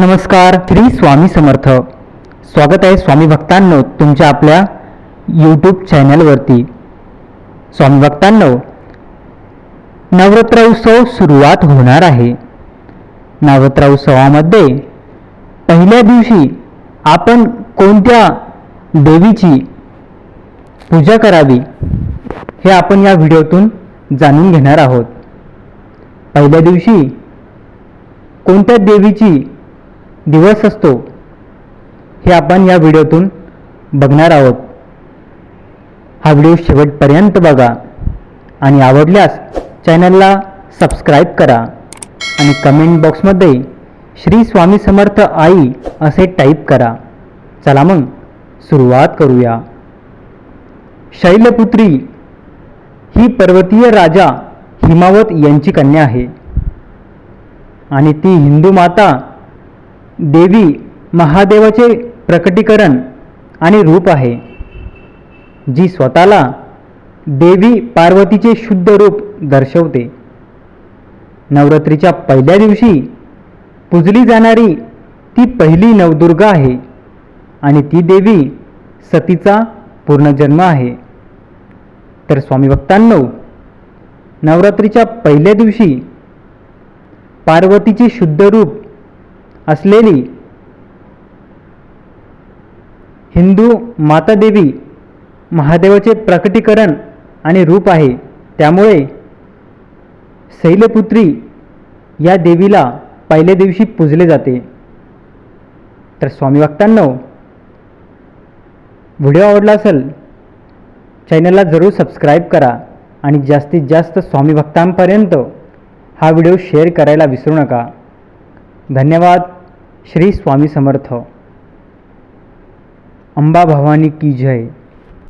नमस्कार श्री स्वामी समर्थ. स्वागत आहे स्वामी भक्तांनो तुमच्या आपल्या यूट्यूब चॅनलवरती स्वामी भक्तांनो नवरात्र उत्सव सुरुवात होणार आहे. नवरात्र उत्सवामध्ये पहिल्या दिवशी आपण कोणत्या देवीची पूजा करावी हे आपण या व्हिडिओतून जाणून घेणार आहोत. पहिल्या दिवशी कोणत्या देवीची दिवस असतो हे आपण या व्हिडिओतून बघणार आहोत. हा व्हिडिओ शेवटपर्यंत बघा आणि आवडल्यास चॅनलला सबस्क्राईब करा आणि कमेंट बॉक्समध्ये श्री स्वामी समर्थ आई असे टाईप करा. चला मग सुरुवात करूया. शैलपुत्री ही पर्वतीय राजा हिमावत यांची कन्या आहे आणि ती हिंदू माता देवी महादेवाचे प्रकटीकरण आणि रूप आहे जी स्वतःला देवी पार्वतीचे शुद्ध रूप दर्शवते. नवरात्रीच्या पहिल्या दिवशी पूजली जाणारी ती पहिली नवदुर्गा आहे आणि ती देवी सतीचा पूर्णजन्म आहे. तर स्वामी भक्तांनो नवरात्रीच्या पहिल्या दिवशी पार्वतीचे शुद्ध रूप असलेली हिंदू माता देवी महादेवाचे प्रकटीकरण आणि रूप आहे. त्यामुळे शैलपुत्री या देवीला पहिल्या दिवशी पूजले जाते. तर स्वामी भक्तांनो व्हिडिओ आवडला असेल चॅनलला जरूर सबस्क्राईब करा आणि जास्तीत जास्त स्वामी भक्तांपर्यंत हा व्हिडिओ शेअर करायला विसरू नका. धन्यवाद. श्री स्वामी समर्थ. अंबा भवानी की जय.